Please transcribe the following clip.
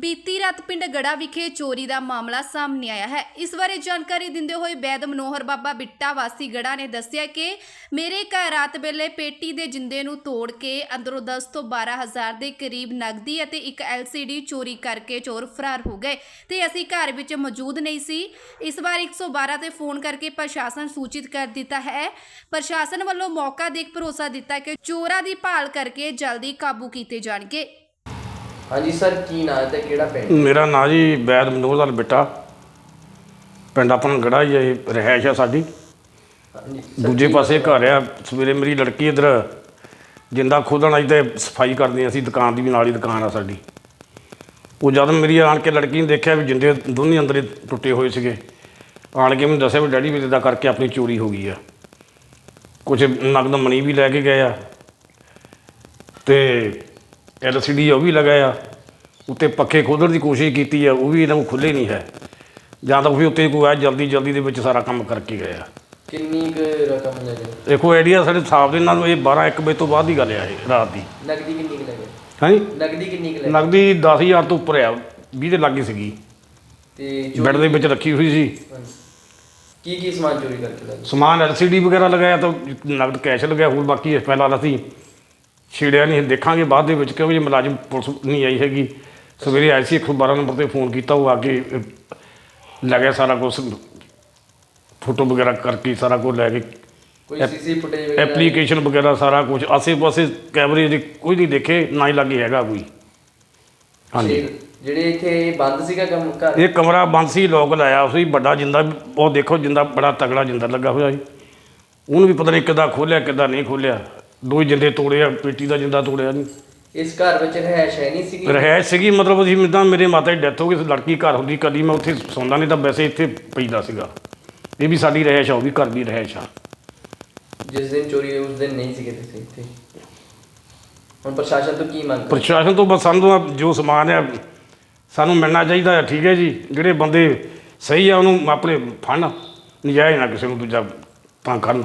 ਬੀਤੀ ਰਾਤ ਪਿੰਡ ਗੜਾ ਵਿਖੇ ਚੋਰੀ ਦਾ ਮਾਮਲਾ ਸਾਹਮਣੇ ਆਇਆ ਹੈ। ਇਸ ਬਾਰੇ ਜਾਣਕਾਰੀ ਦਿੰਦੇ ਹੋਏ ਬੈਦ ਮਨੋਹਰ ਬਾਬਾ ਬਿੱਟਾ ਵਾਸੀ ਗੜਾ ਨੇ ਦੱਸਿਆ ਕਿ ਮੇਰੇ ਘਰ ਰਾਤ ਵੇਲੇ ਪੇਟੀ ਦੇ ਜਿੰਦੇ ਨੂੰ ਤੋੜ ਕੇ ਅੰਦਰੋਂ 10 ਤੋਂ 12 ਹਜ਼ਾਰ ਦੇ ਕਰੀਬ ਨਗਦੀ ਅਤੇ ਇੱਕ LCD ਚੋਰੀ ਕਰਕੇ ਚੋਰ ਫਰਾਰ ਹੋ ਗਏ ਤੇ ਅਸੀਂ ਘਰ ਵਿੱਚ ਮੌਜੂਦ ਨਹੀਂ ਸੀ। ਇਸ ਵਾਰ 112 ਤੇ ਫੋਨ ਕਰਕੇ ਪ੍ਰਸ਼ਾਸਨ ਸੂਚਿਤ ਕਰ ਦਿੱਤਾ ਹੈ। ਪ੍ਰਸ਼ਾਸਨ ਵੱਲੋਂ ਮੌਕਾ ਦੇਖ ਭਰੋਸਾ ਦਿੱਤਾ ਕਿ ਚੋਰਾਂ ਦੀ ਭਾਲ ਕਰਕੇ ਜਲਦੀ ਕਾਬੂ ਕੀਤੇ ਜਾਣਗੇ। ਹਾਂਜੀ ਸਰ ਕੀ ਨਾਮ ਤੇ ਕਿਹੜਾ ਪਿੰਡ ਮੇਰਾ ਨਾਂ ਜੀ ਬੈਦ ਮਨੋਹਰ ਲਾਲ ਬਿੱਟਾ। ਪਿੰਡ ਆਪਣਾ ਗੜਾ ਹੀ ਹੈ ਇਹ ਰਹਿائش ਆ ਸਾਡੀ। ਦੂਜੇ ਪਾਸੇ ਘਰ ਆ ਸਵੇਰੇ ਮੇਰੀ ਲੜਕੀ ਇਧਰ ਜਿੰਦਾ ਖੋਦਣ ਆਈ ਤੇ ਸਫ਼ਾਈ ਕਰਦੇ ਅਸੀਂ ਦੁਕਾਨ ਦੀ ਵੀ ਨਾਲ ਹੀ ਦੁਕਾਨ ਆ ਸਾਡੀ। ਉਹ ਜਦ ਮੇਰੀ ਆਣ ਕੇ ਲੜਕੀ ਨੇ ਦੇਖਿਆ ਵੀ ਜਿੰਦੇ ਦੋਨੇ ਅੰਦਰ ਟੁੱਟੇ ਹੋਏ ਸੀਗੇ ਆਣ ਕੇ ਮੈਨੂੰ ਦੱਸਿਆ ਵੀ ਡੈਡੀ ਵੀ ਇਦਾਂ ਕਰਕੇ ਆਪਣੀ ਚੋਰੀ ਹੋ ਗਈ ਆ। ਕੁਝ ਨਗਦ ਮਣੀ ਵੀ ਲੈ ਕੇ ਗਏ ਆ। ਤੇ ਐਲਸੀਡੀ ਉਹ ਵੀ ਲਗਾਇਆ। ਉੱਤੇ ਪੱਖੇ ਖੋਲ੍ਹਣ ਦੀ ਕੋਸ਼ਿਸ਼ ਕੀਤੀ ਆ ਉਹ ਵੀ ਇਹਨਾਂ ਨੂੰ ਖੁੱਲੇ ਨਹੀਂ ਹੈ। ਜਾਂ ਤਾਂ ਉਹ ਵੀ ਉੱਤੇ ਕੋਈ ਆ ਜਲਦੀ ਜਲਦੀ ਦੇ ਵਿੱਚ ਸਾਰਾ ਕੰਮ ਕਰਕੇ ਗਏ ਆ। ਕਿੰਨੀ ਕੁ ਰਕਮ ਲੱਗੇ ਦੇਖੋ ਆਈਡੀਆ ਸਾਡੇ ਹਿਸਾਬ ਦੇ ਨਾਲ ਇਹ 12 1 ਵਜੇ ਤੋਂ ਬਾਅਦ ਦੀ ਗੱਲ ਆ ਇਹ ਰਾਤ ਦੀ। ਨਗਦੀ ਕਿੰਨੀ ਕੁ ਲੱਗੇ ਹਾਂਜੀ ਨਗਦੀ ਕਿੰਨੀ ਕੁ ਲੱਗੇ ਨਗਦੀ 10000 ਤੋਂ ਉੱਪਰ ਆ 20 ਦੇ ਲਾਗੇ ਸੀਗੀ। ਤੇ ਬੈੱਡ ਦੇ ਵਿੱਚ ਰੱਖੀ ਹੋਈ ਸੀ। ਕੀ ਕੀ ਸਮਾਨ ਚੋਰੀ ਕਰਕੇ ਲੱਗੇ ਸਮਾਨ ਐਲਸੀਡੀ ਵਗੈਰਾ ਲਗਾਇਆ ਤਾਂ ਨਗਦ ਕੈਸ਼ ਲਗਾਇਆ ਹੋਰ ਬਾਕੀ ਇਸ ਪਹਿਲਾਂ ਅਸੀਂ ਛੇੜਿਆ ਨਹੀਂ ਦੇਖਾਂਗੇ ਬਾਅਦ ਦੇ ਵਿੱਚ ਕਿਉਂਕਿ ਜੇ ਮੁਲਾਜ਼ਮ ਪੁਲਿਸ ਨਹੀਂ ਆਈ ਹੈਗੀ ਸਵੇਰੇ ਆਈ ਸੀ 112 ਨੰਬਰ ਤੇ ਫੋਨ ਕੀਤਾ ਉਹ ਆ ਕੇ ਲੱਗਿਆ ਸਾਰਾ ਕੁਝ ਫੋਟੋ ਵਗੈਰਾ ਕਰਕੇ ਸਾਰਾ ਕੁਝ ਲੈ ਕੇ ਕੋਈ ਸੀਸੀ ਫੁਟੇਜ ਐਪਲੀਕੇਸ਼ਨ ਵਗੈਰਾ ਸਾਰਾ ਕੁਝ ਆਸੇ-ਪਾਸੇ ਕੈਮਰੇ ਦੇ ਕੋਈ ਨਹੀਂ ਦੇਖੇ ਨਾ ਹੀ ਲੱਗੇ ਹੈਗਾ ਕੋਈ। ਹਾਂਜੀ। ਜਿਹੜੇ ਇੱਥੇ ਬੰਦ ਸੀਗਾ ਕੰਮ ਘਰ? ਇਹ ਕਮਰਾ ਬੰਦ ਸੀ ਲੋਕ ਲਾਇਆ ਸੀ ਵੱਡਾ ਜਿੰਦਾ ਉਹ ਦੇਖੋ ਜਿੰਦਾ ਬੜਾ ਤਗੜਾ ਜਿੰਦਾ ਲੱਗਾ ਹੋਇਆ ਸੀ। ਉਹਨੂੰ ਵੀ ਪਤਾ ਨਹੀਂ ਕਿੱਦਾਂ ਖੋਲਿਆ ਕਿੱਦਾਂ ਨਹੀਂ ਖੋਲਿਆ। ਦੋ ਜਿੰਦੇ ਤੋੜੇ ਆ ਪੇਟੀ ਦਾ ਜਿੰਦਾ ਤੋੜਿਆ ਨਹੀਂ ਇਸ ਘਰ ਵਿੱਚ ਰਹਿائش ਹੈ ਨਹੀਂ ਸੀਗੀ? ਰਹਿ ਸੀਗੀ ਮਤਲਬ ਅਸੀਂ ਜਿੱਦਾਂ ਮੇਰੇ ਮਾਤਾ ਦੀ ਡੈਥ ਹੋ ਗਈ ਸੀ ਲੜਕੀ ਘਰ ਹੁੰਦੀ ਕਦੀ ਮੈਂ ਉੱਥੇ ਸੌਂਦਾ ਨਹੀਂ ਤਾਂ ਵੈਸੇ ਇੱਥੇ ਪਈਦਾ ਸੀਗਾ। ਇਹ ਵੀ ਸਾਡੀ ਰਹਿائش ਆ ਉਹ ਵੀ ਘਰ ਦੀ ਰਹਿائش ਆ। ਜਿਸ ਦਿਨ ਚੋਰੀ ਉਸ ਦਿਨ ਨਹੀਂ ਸੀਗੇ ਤੁਸੀਂ ਇੱਥੇ? ਹੁਣ ਪ੍ਰਸ਼ਾਸਨ ਤੋਂ ਕੀ ਮੰਗ ਪ੍ਰਸ਼ਾਸਨ ਤੋਂ ਬਸ ਸਾਨੂੰ ਜੋ ਸਮਾਨ ਹੈ ਸਾਨੂੰ ਮਿਲਣਾ ਚਾਹੀਦਾ ਹੈ ਠੀਕ ਹੈ ਜੀ। ਜਿਹੜੇ ਬੰਦੇ ਸਹੀ ਆ ਉਹਨੂੰ ਆਪਣੇ ਫੜਨ ਨਜਾਇਜ਼ ਨਾ ਕਿਸੇ ਨੂੰ ਦੂਜਾ ਤਾਂ ਕਰਨ।